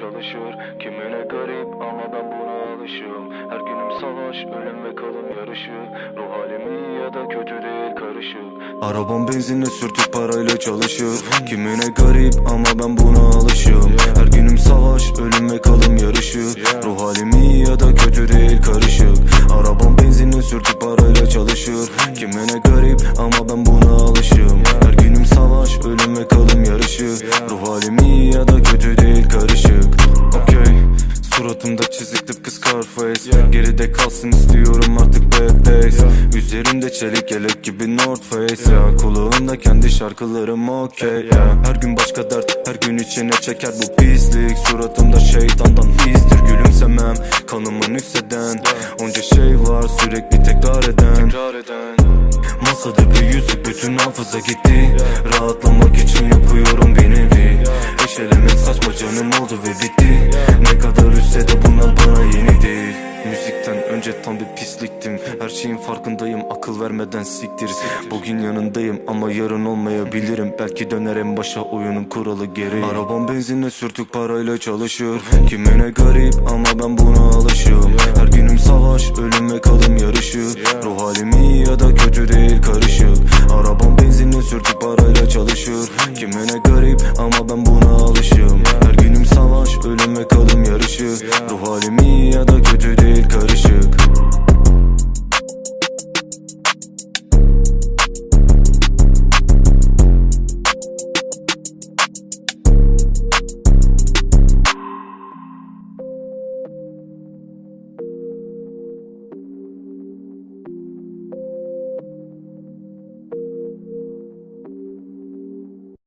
çalışır. Kimine garip ama ben buna alışığım. Her günüm savaş, ölüm ve kalım yarışı Ruh halim iyi ya da kötü değil karışık. Arabam benzinle sürtük parayla çalışır. Kimine garip ama ben buna alışığım. Her günüm savaş, ölüm ve kalım yarışı Ruh halim iyi ya da kötü değil karışık. Arabam benzinle sürtük parayla çalışır. Kimine garip ama ben buna alışığım. Her günüm savaş, ölüm ve kalım tıpkı Scarface Geride kalsın istiyorum artık bad days. Üzerimde çelik yelek gibi North Face. Ya Kulağımda kendi şarkılarım okey ya Her gün başka dert her gün içine çeker bu pislik. Suratımda şeytandan izdir gülümsemem. Kanımı nükseden Onca şey var sürekli tekrar eden. Masada bir yüzük bütün hafıza gitti. Rahatlamak için yapıyorum pisliktim. Her şeyin farkındayım akıl vermeden siktir. Bugün yanındayım ama yarın olmayabilirim. Belki döner en başa oyunun kuralı geri. Arabam benzinle sürtük parayla çalışır Kimine garip ama ben buna alışım Her günüm savaş ölüm ve kalım yarışı Ruh halim iyi ya da kötü değil karışık. Arabam benzinle sürtük parayla çalışır Kimine garip ama ben buna alışım